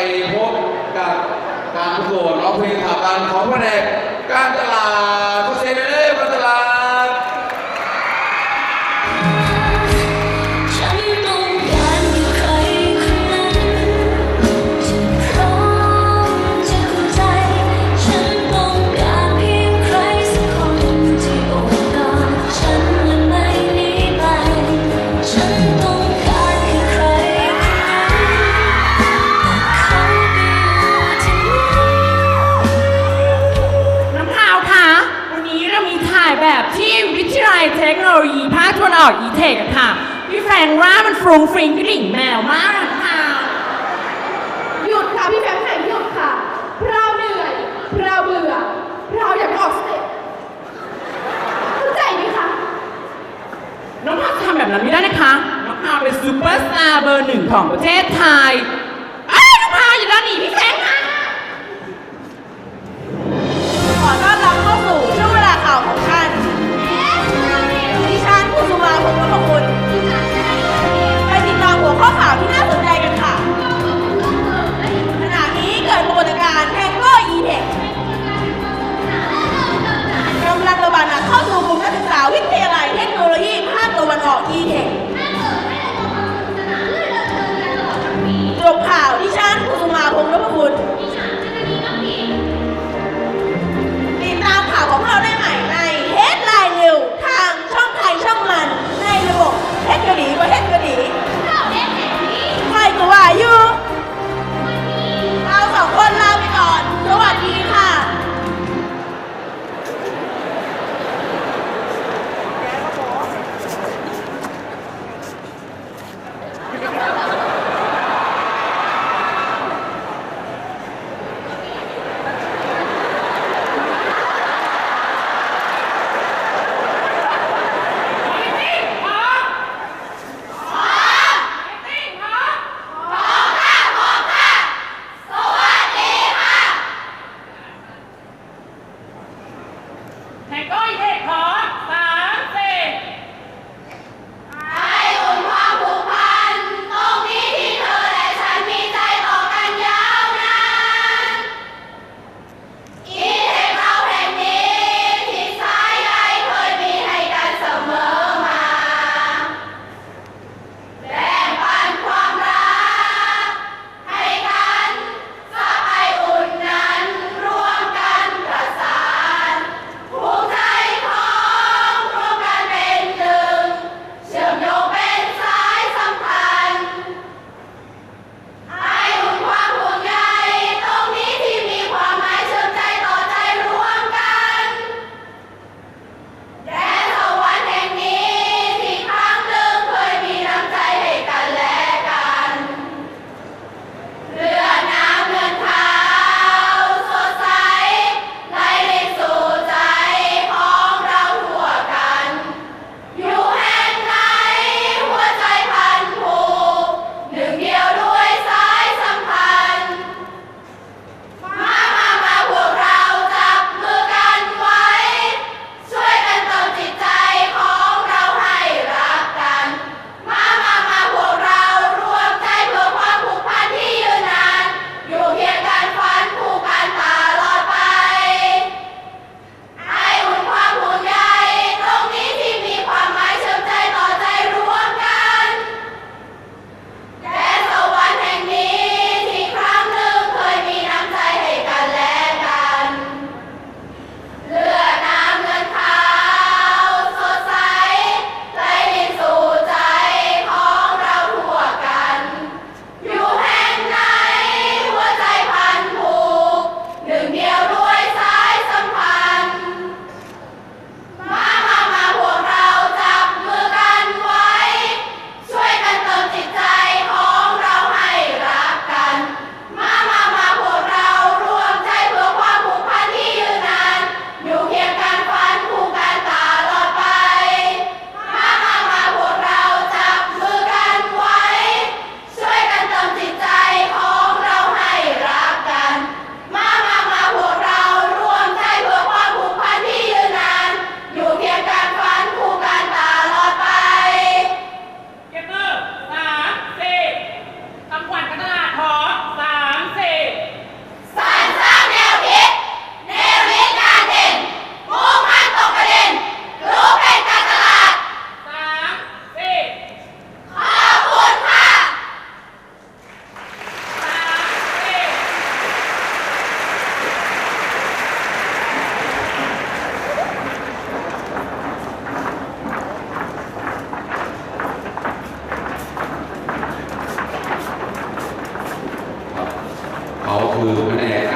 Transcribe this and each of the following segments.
ไปพบกับการประกวดร้องเพลงสถาบันของแผนกการตลาดก็เซ็นเลย ออกอีเทกค่ะพี่แฟงร่ามันฟรุงฟริงกริ่งแมวมากค่ะ หยุดค่ะพี่แฟรงค์ไหนหยุดค่ะเราเหนื่อยเราเบื่อเราอยากออกสเต็ปเข้าใจไหมคะน้องพาวทำแบบนั้นไม่ได้นะคะ น้องพาเป็นซูเปอร์สตาร์เบอร์หนึ่งของประเทศไทย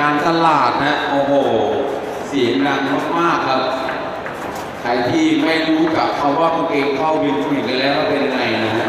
คือแผนการตลาดนะโอ้โหเสียงดังมากๆครับใครที่ไม่รู้จักคำว่ากางเกงเข้าวินผู้หญิงกันแล้วเป็นยังไงนะฮะ